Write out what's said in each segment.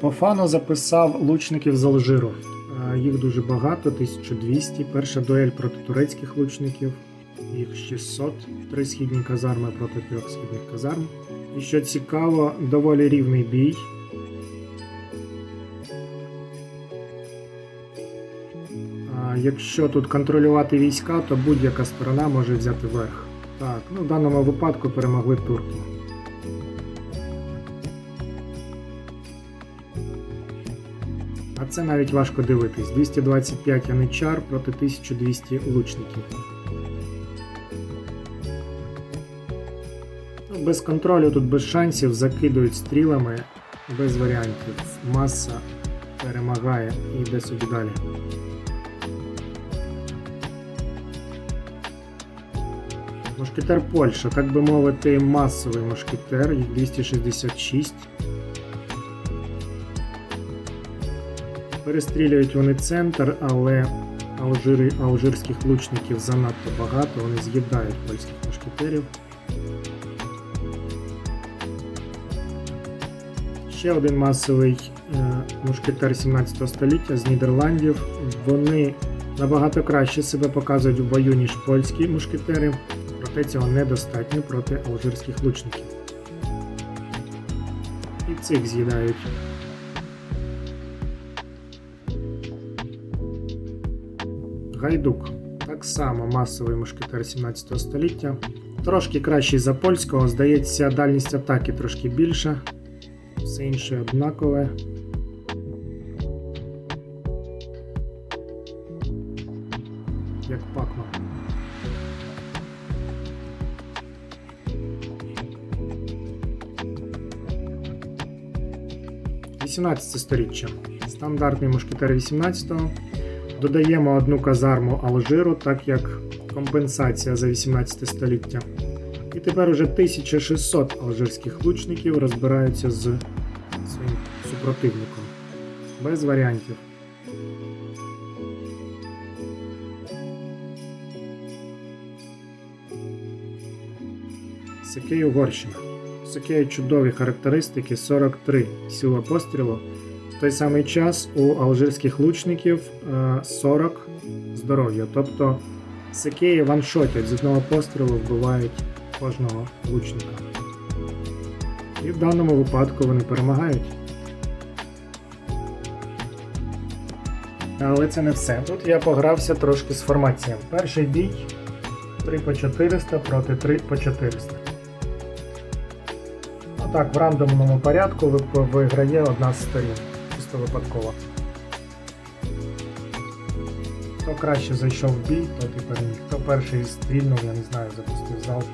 По фану записав лучників з Алжиру. Е, Їх дуже багато, 1200. Перша дуель проти турецьких лучників. Їх 600. Три східні казарми проти трьох східних казарм. І що цікаво, доволі рівний бій. Якщо тут контролювати війська, то будь-яка сторона може взяти верх. Так, ну в даному випадку перемогли турки. А це навіть важко дивитись. 225 яничар проти 1200 лучників. Ну, без контролю тут без шансів закидують стрілами, без варіантів. Маса перемагає і йде собі далі. Мушкетер Польща, так би мовити, масовий мушкетер, їх 266. Перестрілюють вони центр, але алжири, алжирських лучників занадто багато, вони з'їдають польських мушкетерів. Ще один масовий е, мушкетер 17 століття з Нідерландів. Вони набагато краще себе показують в бою, ніж польські мушкетери, проте цього недостатньо проти алжирських лучників. І цих з'їдають. Гайдук. Так само масовий мушкетер 17 століття. Трошки кращий за польського, здається, дальність атаки трошки більша. Все інше однакове. Як пакма. Вісімнадцяте сторіччя. Стандартний мушкетер 18-го. Додаємо одну казарму Алжиру, так як компенсація за 18 століття. І тепер уже 1600 алжирських лучників розбираються з своїм супротивником. Без варіантів. Сикей Угорщина. Сикею чудові характеристики 43 сила пострілу. В той самий час у алжирських лучників е, 40 здоров'я. Тобто Сикеї ваншотять з одного пострілу вбивають кожного лучника. І в даному випадку вони перемагають. Але це не все. Тут я погрався трошки з формаціями. Перший бій 3 по 400 проти 3 по 400. Отак, в рандомному порядку виграє одна з сторін. Чисто випадково. Хто краще зайшов в бій, той і переміг. Хто перший стрільнув, я не знаю, запустив залп.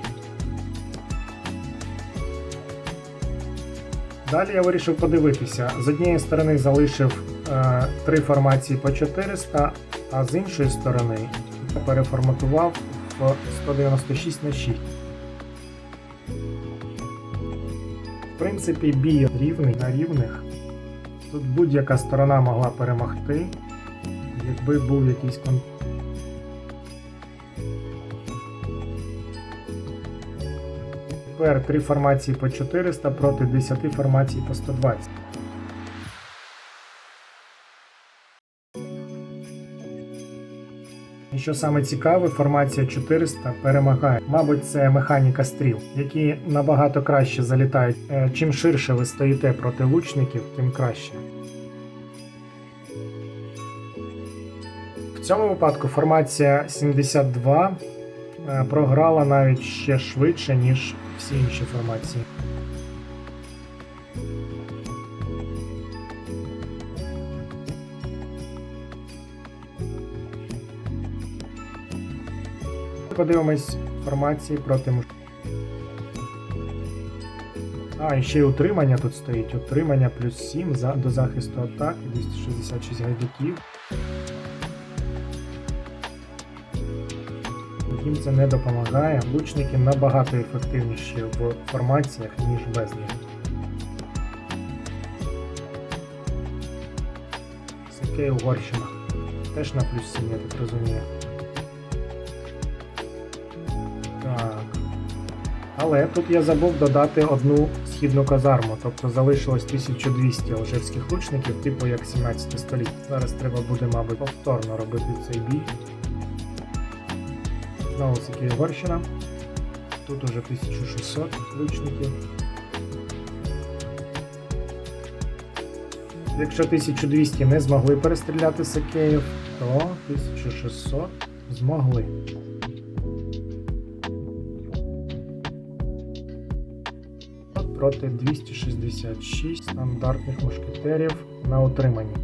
Далі я вирішив подивитися. З однієї сторони залишив е, три формації по 400, а з іншої сторони переформатував в 196 на 6. В принципі, бій рівний на рівних. Тут будь-яка сторона могла перемогти, якби був якийсь кон... Тепер три формації по 400 проти 10 формацій по 120. І що саме цікаве, формація 400 перемагає. Мабуть, це механіка стріл, які набагато краще залітають. Е, Чим ширше ви стоїте проти лучників, тим краще. В цьому випадку формація 72 е, програла навіть ще швидше, ніж всі інші формації. Подивимось формації проти муш. А, і ще й утримання тут стоїть. Утримання плюс 7 за, до захисту атаки, 266 гайдуків. Їм це не допомагає. Лучники набагато ефективніші в формаціях, ніж без них. Сикей Угорщина. Теж на плюс 7, я так розумію. Але тут я забув додати одну східну казарму, тобто залишилось 1200 алжирських лучників, типу як 17 століття. Зараз треба буде, мабуть, повторно робити цей бій. Знову таки Угорщина. Тут уже 1600 лучників. Якщо 1200 не змогли перестріляти Сакеїв, то 1600 змогли. Проти 266 стандартних мушкетерів на утриманні.